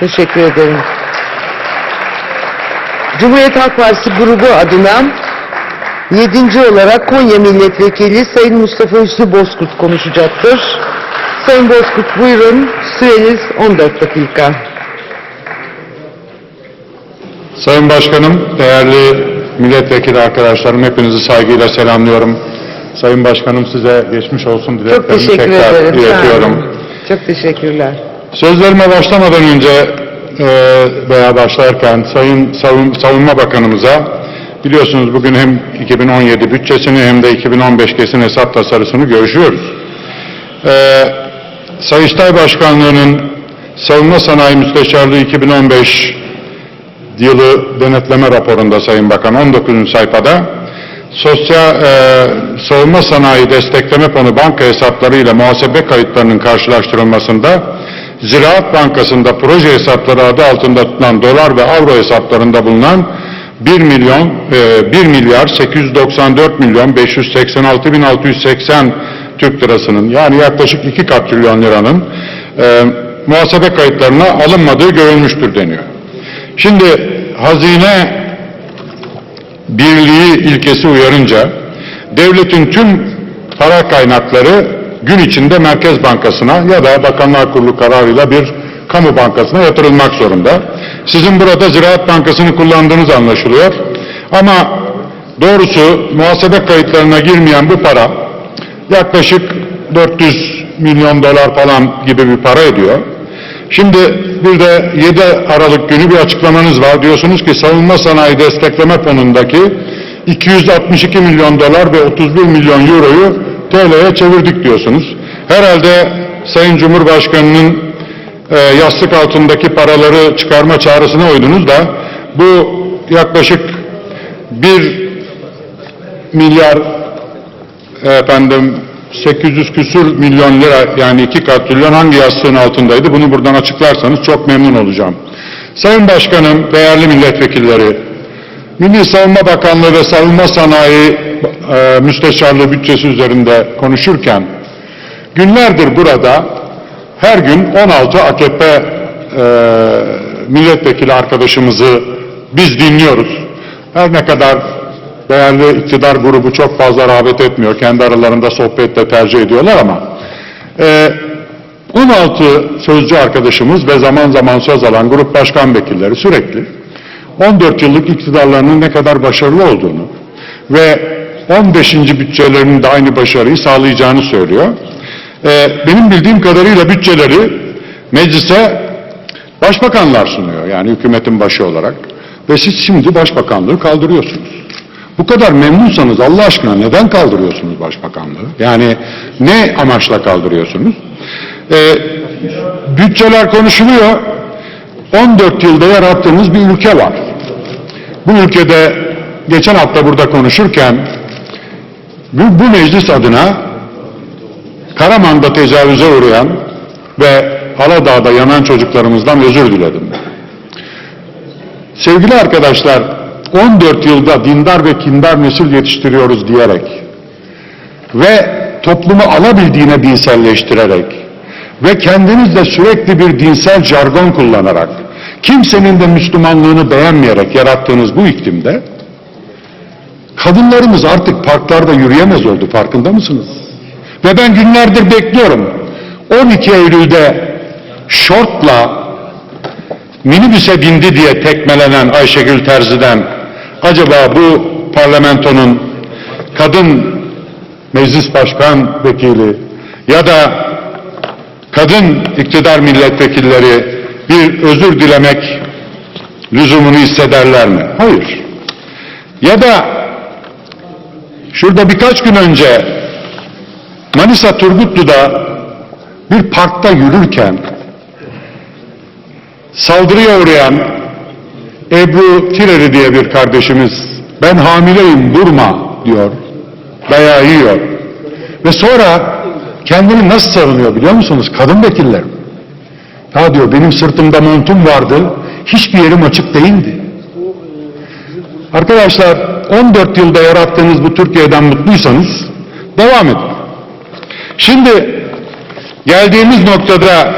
Teşekkür ederim. Cumhuriyet Halk Partisi grubu adına yedinci olarak Konya Milletvekili Sayın Mustafa Hüsnü Bozkurt konuşacaktır. Sayın Bozkurt buyurun. Süreniz 14 dakika. Sayın Başkanım, değerli milletvekili arkadaşlarım hepinizi saygıyla selamlıyorum. Sayın Başkanım size geçmiş olsun dileklerimi tekrar ederim. İletiyorum. Çok teşekkürler. Sözlerime başlamadan önce e, veya başlarken Sayın Savun- Savunma Bakanımıza biliyorsunuz bugün hem 2017 bütçesini hem de 2015 kesin hesap tasarısını görüşüyoruz. E, Sayıştay Başkanlığı'nın Savunma Sanayi Müsteşarlığı 2015 yılı denetleme raporunda Sayın Bakan 19. sayfada sosyal e, savunma sanayi destekleme fonu banka hesapları ile muhasebe kayıtlarının karşılaştırılmasında Ziraat Bankası'nda proje hesapları adı altında tutulan dolar ve avro hesaplarında bulunan 1 milyon e, 1 milyar 894 milyon 586 bin 680 Türk lirasının yani yaklaşık 2 katrilyon liranın e, muhasebe kayıtlarına alınmadığı görülmüştür deniyor. Şimdi hazine birliği ilkesi uyarınca devletin tüm para kaynakları gün içinde Merkez Bankası'na ya da Bakanlar Kurulu kararıyla bir kamu bankasına yatırılmak zorunda. Sizin burada Ziraat Bankası'nı kullandığınız anlaşılıyor. Ama doğrusu muhasebe kayıtlarına girmeyen bu para yaklaşık 400 milyon dolar falan gibi bir para ediyor. Şimdi bir de 7 Aralık günü bir açıklamanız var. Diyorsunuz ki savunma sanayi destekleme fonundaki 262 milyon dolar ve 31 milyon euroyu TL'ye çevirdik diyorsunuz. Herhalde Sayın Cumhurbaşkanı'nın e, yastık altındaki paraları çıkarma çağrısına uydunuz da bu yaklaşık 1 milyar efendim 800 küsür milyon lira yani iki katrilyon hangi yastığın altındaydı bunu buradan açıklarsanız çok memnun olacağım. Sayın Başkanım, değerli milletvekilleri, Milli Savunma Bakanlığı ve Savunma Sanayi e, Müsteşarlığı bütçesi üzerinde konuşurken günlerdir burada her gün 16 AKP e, milletvekili arkadaşımızı biz dinliyoruz. Her ne kadar değerli iktidar grubu çok fazla rağbet etmiyor. Kendi aralarında sohbette tercih ediyorlar ama e, 16 sözcü arkadaşımız ve zaman zaman söz alan grup başkan vekilleri sürekli 14 yıllık iktidarlarının ne kadar başarılı olduğunu ve 15. bütçelerinin de aynı başarıyı sağlayacağını söylüyor. E, benim bildiğim kadarıyla bütçeleri meclise başbakanlar sunuyor yani hükümetin başı olarak ve siz şimdi başbakanlığı kaldırıyorsunuz. Bu kadar memnunsanız Allah aşkına neden kaldırıyorsunuz başbakanlığı? Yani ne amaçla kaldırıyorsunuz? Ee, bütçeler konuşuluyor. 14 yılda yarattığımız bir ülke var. Bu ülkede geçen hafta burada konuşurken bu, bu meclis adına Karaman'da tecavüze uğrayan ve Aladağ'da yanan çocuklarımızdan özür diledim. Sevgili arkadaşlar, 14 yılda dindar ve kindar nesil yetiştiriyoruz diyerek ve toplumu alabildiğine dinselleştirerek ve kendinizle sürekli bir dinsel jargon kullanarak kimsenin de Müslümanlığını beğenmeyerek yarattığınız bu iklimde kadınlarımız artık parklarda yürüyemez oldu farkında mısınız? Ve ben günlerdir bekliyorum 12 Eylül'de şortla minibüse bindi diye tekmelenen Ayşegül Terzi'den acaba bu parlamentonun kadın meclis başkan vekili ya da kadın iktidar milletvekilleri bir özür dilemek lüzumunu hissederler mi? Hayır. Ya da şurada birkaç gün önce Manisa Turgutlu'da bir parkta yürürken saldırıya uğrayan Ebru Tireri diye bir kardeşimiz ben hamileyim durma diyor. Dayağı yiyor. Ve sonra kendini nasıl savunuyor biliyor musunuz? Kadın vekillerim. Ya diyor benim sırtımda montum vardı. Hiçbir yerim açık değildi. Arkadaşlar 14 yılda yarattığınız bu Türkiye'den mutluysanız devam edin. Şimdi geldiğimiz noktada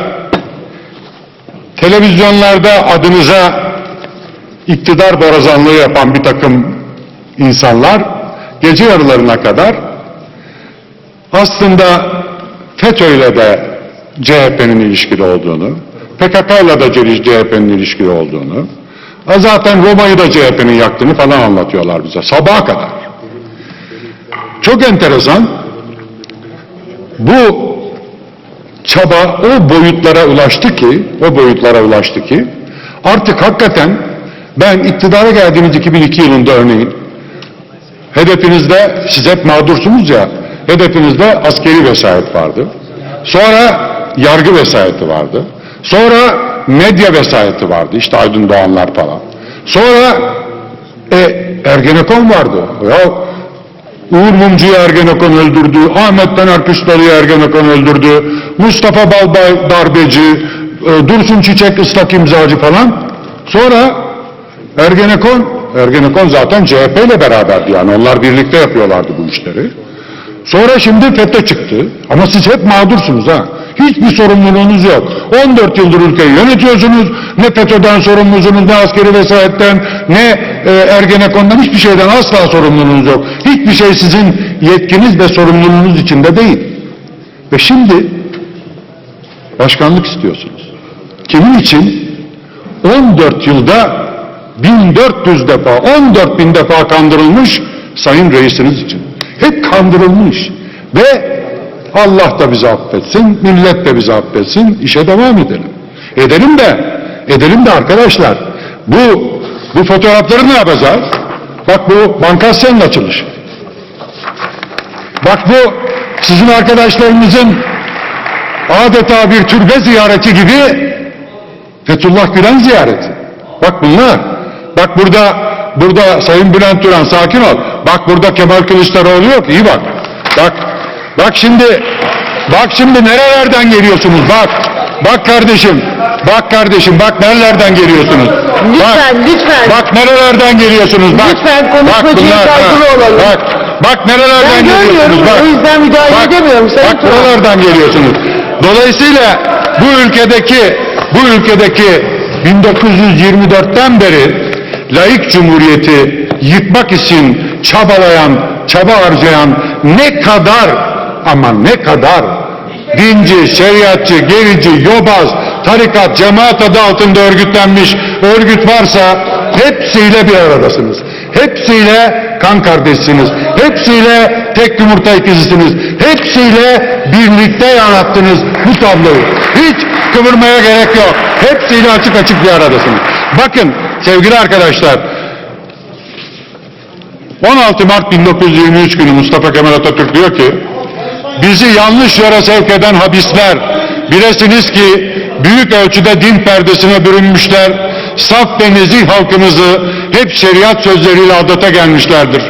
televizyonlarda adınıza iktidar borazanlığı yapan bir takım insanlar gece yarılarına kadar aslında FETÖ'yle de CHP'nin ilişkili olduğunu, PKK'yla da CHP'nin ilişkili olduğunu, zaten Roma'yı da CHP'nin yaktığını falan anlatıyorlar bize sabaha kadar. Çok enteresan. Bu çaba o boyutlara ulaştı ki, o boyutlara ulaştı ki artık hakikaten ben iktidara geldiğimiz 2002 yılında örneğin hedefinizde siz hep mağdursunuz ya hedefinizde askeri vesayet vardı. Sonra yargı vesayeti vardı. Sonra medya vesayeti vardı. İşte Aydın Doğanlar falan. Sonra e, Ergenekon vardı. Ya Uğur Mumcu'yu Ergenekon öldürdü, Ahmet Taner Kışlalı'yı Ergenekon öldürdü, Mustafa Balbay darbeci, e, Dursun Çiçek ıslak imzacı falan. Sonra Ergenekon, Ergenekon zaten CHP ile beraberdi yani onlar birlikte yapıyorlardı bu işleri. Sonra şimdi FETÖ çıktı ama siz hep mağdursunuz ha. Hiçbir sorumluluğunuz yok. 14 yıldır ülkeyi yönetiyorsunuz. Ne FETÖ'den sorumlusunuz, ne askeri vesayetten, ne e, Ergenekon'dan hiçbir şeyden asla sorumluluğunuz yok. Hiçbir şey sizin yetkiniz ve sorumluluğunuz içinde değil. Ve şimdi başkanlık istiyorsunuz. Kimin için? 14 yılda 1400 defa, 14 bin defa kandırılmış sayın reisiniz için. Hep kandırılmış. Ve Allah da bizi affetsin, millet de bizi affetsin, işe devam edelim. Edelim de, edelim de arkadaşlar, bu, bu fotoğrafları ne yapacağız? Bak bu Bankasyan'ın açılışı. Bak bu sizin arkadaşlarınızın adeta bir türbe ziyareti gibi Fethullah Gülen ziyareti. Bak bunlar. Bak burada burada Sayın Bülent Turan sakin ol. Bak burada Kemal Kılıçdaroğlu yok. İyi bak. Bak. Bak şimdi bak şimdi nerelerden geliyorsunuz? Bak. Bak kardeşim. Bak kardeşim. Bak nerelerden geliyorsunuz? Lütfen, bak, lütfen. Bak nerelerden geliyorsunuz? Bak. Lütfen konuşmacıya saygılı olalım. Bak. Bak nerelerden Ben geliyorsunuz? Bak. o yüzden müdahale bak, edemiyorum Sayın Bak buralardan geliyorsunuz. Dolayısıyla bu ülkedeki bu ülkedeki 1924'ten beri laik cumhuriyeti yıkmak için çabalayan, çaba harcayan ne kadar ama ne kadar dinci, şeriatçı, gerici, yobaz, tarikat, cemaat adı altında örgütlenmiş örgüt varsa hepsiyle bir aradasınız. Hepsiyle kan kardeşsiniz. Hepsiyle tek yumurta ikizisiniz. Hepsiyle birlikte yarattınız bu tabloyu. Hiç kıvırmaya gerek yok. Hepsiyle açık açık bir aradasınız. Bakın sevgili arkadaşlar 16 Mart 1923 günü Mustafa Kemal Atatürk diyor ki bizi yanlış yere sevk eden habisler bilesiniz ki büyük ölçüde din perdesine bürünmüşler saf ve nezih halkımızı hep şeriat sözleriyle adata gelmişlerdir.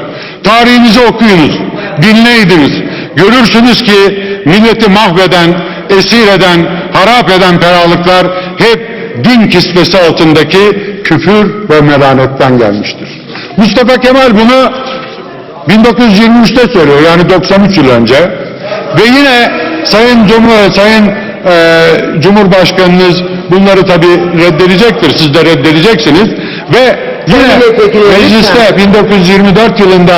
Tarihinizi okuyunuz, dinleydiniz. Görürsünüz ki milleti mahveden, esir eden, harap eden feralıklar hep din kisvesi altındaki küfür ve melanetten gelmiştir. Mustafa Kemal bunu 1923'te söylüyor yani 93 yıl önce ve yine Sayın Cumhur Sayın e, Cumhurbaşkanınız bunları tabi reddedecektir siz de reddedeceksiniz ve yine mecliste lütfen. 1924 yılında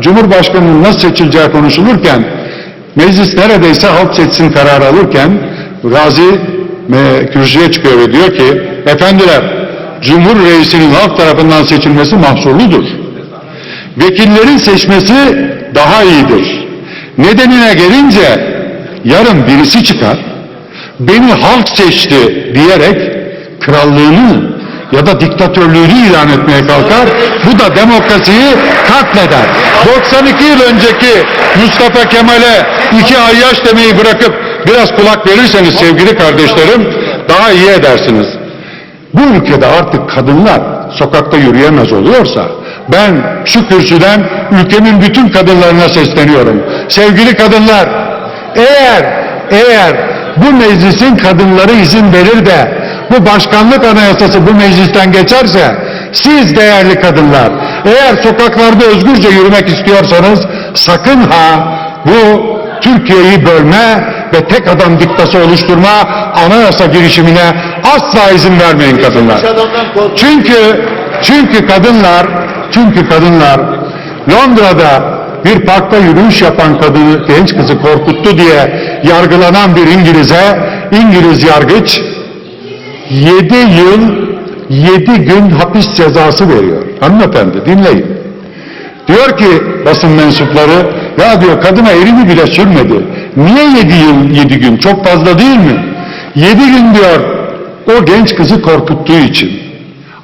Cumhurbaşkanının nasıl seçileceği konuşulurken meclis neredeyse halk seçsin kararı alırken Razi e, kürsüye çıkıyor ve diyor ki efendiler Cumhur Reisi'nin halk tarafından seçilmesi mahsurludur vekillerin seçmesi daha iyidir. Nedenine gelince yarın birisi çıkar, beni halk seçti diyerek krallığını ya da diktatörlüğünü ilan etmeye kalkar. Bu da demokrasiyi katleder. 92 yıl önceki Mustafa Kemal'e iki ayyaş demeyi bırakıp biraz kulak verirseniz sevgili kardeşlerim daha iyi edersiniz. Bu ülkede artık kadınlar sokakta yürüyemez oluyorsa ben şu kürsüden ülkemin bütün kadınlarına sesleniyorum. Sevgili kadınlar eğer eğer bu meclisin kadınları izin verir de bu başkanlık anayasası bu meclisten geçerse siz değerli kadınlar eğer sokaklarda özgürce yürümek istiyorsanız sakın ha bu Türkiye'yi bölme ve tek adam diktası oluşturma anayasa girişimine asla izin vermeyin kadınlar. Çünkü çünkü kadınlar çünkü kadınlar Londra'da bir parkta yürüyüş yapan kadını genç kızı korkuttu diye yargılanan bir İngiliz'e İngiliz yargıç 7 yıl 7 gün hapis cezası veriyor. Hanımefendi dinleyin. Diyor ki basın mensupları ya diyor kadına elini bile sürmedi. Niye 7 yıl 7 gün çok fazla değil mi? 7 gün diyor o genç kızı korkuttuğu için.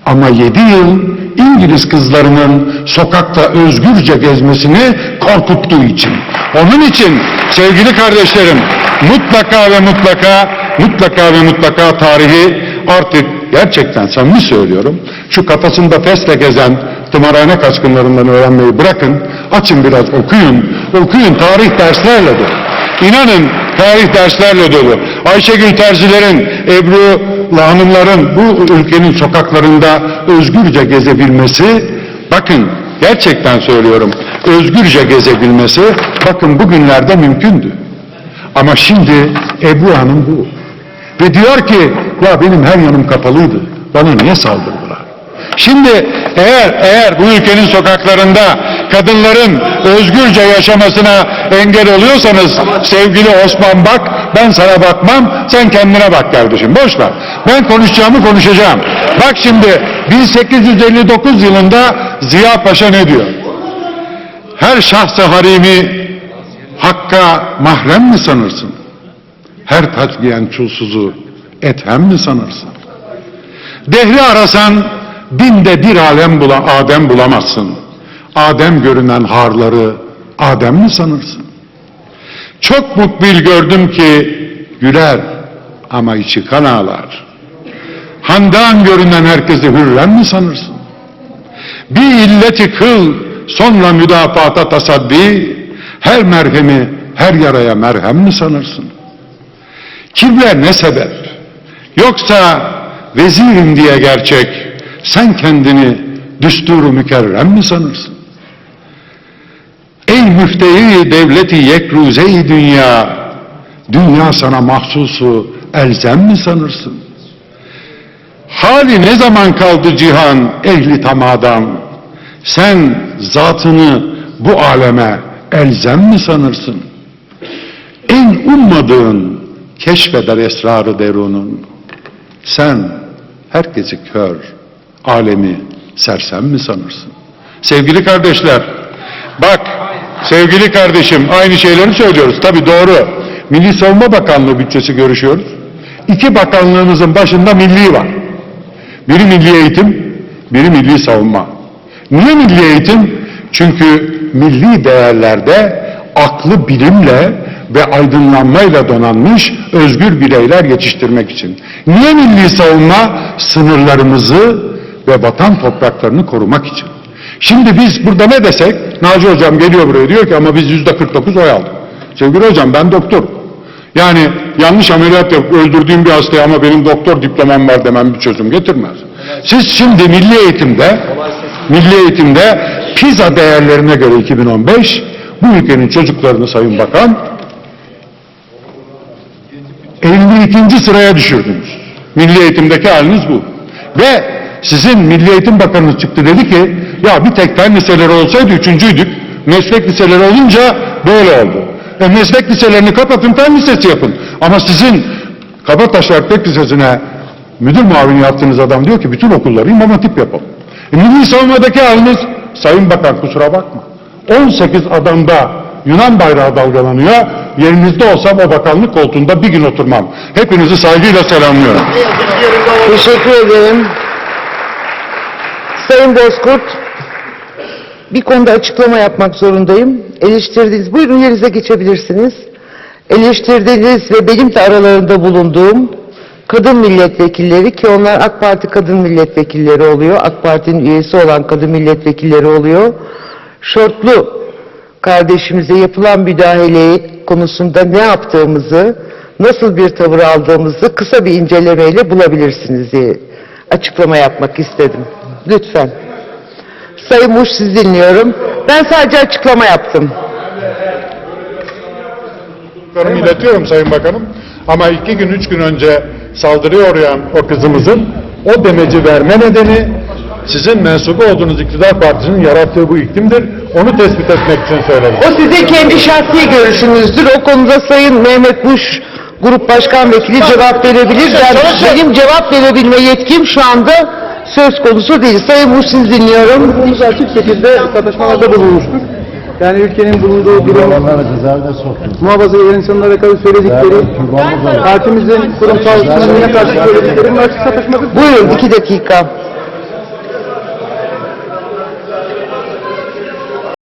Ama 7 yıl İngiliz kızlarının sokakta özgürce gezmesini korkuttuğu için. Onun için sevgili kardeşlerim mutlaka ve mutlaka mutlaka ve mutlaka tarihi artık gerçekten samimi söylüyorum. Şu kafasında fesle gezen tımarhane kaçkınlarından öğrenmeyi bırakın. Açın biraz okuyun. Okuyun tarih derslerle dolu. İnanın tarih derslerle dolu. Ayşegül Terzilerin, Ebru Hanımların bu ülkenin sokaklarında özgürce gezebilmesi, bakın gerçekten söylüyorum, özgürce gezebilmesi, bakın bugünlerde mümkündü. Ama şimdi Ebru Hanım bu. Ve diyor ki, ya benim her yanım kapalıydı, bana niye saldırdılar? Şimdi eğer eğer bu ülkenin sokaklarında kadınların özgürce yaşamasına engel oluyorsanız sevgili Osman bak ben sana bakmam sen kendine bak kardeşim boş ver. Ben konuşacağımı konuşacağım. Bak şimdi 1859 yılında Ziya Paşa ne diyor? Her şahsı harimi hakka mahrem mi sanırsın? Her taçgiyen çulsuzu ethem mi sanırsın? Dehri arasan binde bir alem bula, Adem bulamazsın. Adem görünen harları Adem mi sanırsın? Çok mukbil gördüm ki güler ama içi kan ağlar. Handan görünen herkesi hürrem mi sanırsın? Bir illeti kıl sonra müdafata tasaddi her merhemi her yaraya merhem mi sanırsın? Kimler ne sebep? Yoksa vezirim diye gerçek sen kendini düsturu mükerrem mi sanırsın? Ey müfteri devleti yekruze dünya, dünya sana mahsusu elzem mi sanırsın? Hali ne zaman kaldı cihan ehli tamadan? Sen zatını bu aleme elzem mi sanırsın? En ummadığın keşfeder esrarı derunun. Sen herkesi kör, alemi sersem mi sanırsın? Sevgili kardeşler, bak sevgili kardeşim aynı şeyleri söylüyoruz. Tabi doğru. Milli Savunma Bakanlığı bütçesi görüşüyoruz. İki bakanlığımızın başında milli var. Biri milli eğitim, biri milli savunma. Niye milli eğitim? Çünkü milli değerlerde aklı bilimle ve aydınlanmayla donanmış özgür bireyler yetiştirmek için. Niye milli savunma? Sınırlarımızı ve vatan topraklarını korumak için. Şimdi biz burada ne desek, Naci Hocam geliyor buraya diyor ki ama biz yüzde 49 oy aldık. Sevgili hocam ben doktorum. Yani yanlış ameliyat yapıp öldürdüğüm bir hastaya ama benim doktor diplomam var demem bir çözüm getirmez. Siz şimdi milli eğitimde, milli eğitimde PISA değerlerine göre 2015 bu ülkenin çocuklarını Sayın Bakan 52. sıraya düşürdünüz. Milli eğitimdeki haliniz bu. Ve sizin Milli Eğitim Bakanınız çıktı dedi ki ya bir tek fen liseleri olsaydı üçüncüydük. Meslek liseleri olunca böyle oldu. E meslek liselerini kapatın fen lisesi yapın. Ama sizin Kabataş Erkek Lisesi'ne müdür muavini yaptığınız adam diyor ki bütün okulları imam hatip yapalım. E, milli savunmadaki haliniz Sayın Bakan kusura bakma. 18 adamda Yunan bayrağı dalgalanıyor. Yerinizde olsam o bakanlık koltuğunda bir gün oturmam. Hepinizi saygıyla selamlıyorum. Teşekkür ederim. Sayın Bozkurt, bir konuda açıklama yapmak zorundayım. Eleştirdiğiniz, buyurun yerinize geçebilirsiniz. Eleştirdiğiniz ve benim de aralarında bulunduğum kadın milletvekilleri ki onlar AK Parti kadın milletvekilleri oluyor. AK Parti'nin üyesi olan kadın milletvekilleri oluyor. Şortlu kardeşimize yapılan müdahale konusunda ne yaptığımızı, nasıl bir tavır aldığımızı kısa bir incelemeyle bulabilirsiniz diye açıklama yapmak istedim. Lütfen. Sayın Muş siz dinliyorum. Ben sadece açıklama yaptım. Teşekkürlerimi iletiyorum Sayın Bakanım. Ama iki gün, üç gün önce saldırıya uğrayan o kızımızın o demeci verme nedeni sizin mensubu olduğunuz iktidar partisinin yarattığı bu iklimdir. Onu tespit etmek için söyledim. O sizin kendi şahsi görüşünüzdür. O konuda Sayın Mehmet Buş Grup Başkan Vekili cevap verebilir. Ben, benim cevap verebilme yetkim şu anda söz konusu değil. Sayın Buş siz dinliyorum. Biz açık şekilde tartışmalarda bulunmuştuk. Yani ülkenin bulunduğu durum, cezaevine soktu. muhafaza eden insanlara karşı söyledikleri, partimizin kurumsal sunumuna karşı söylediklerinin açık tartışmadır. Buyurun iki dakika.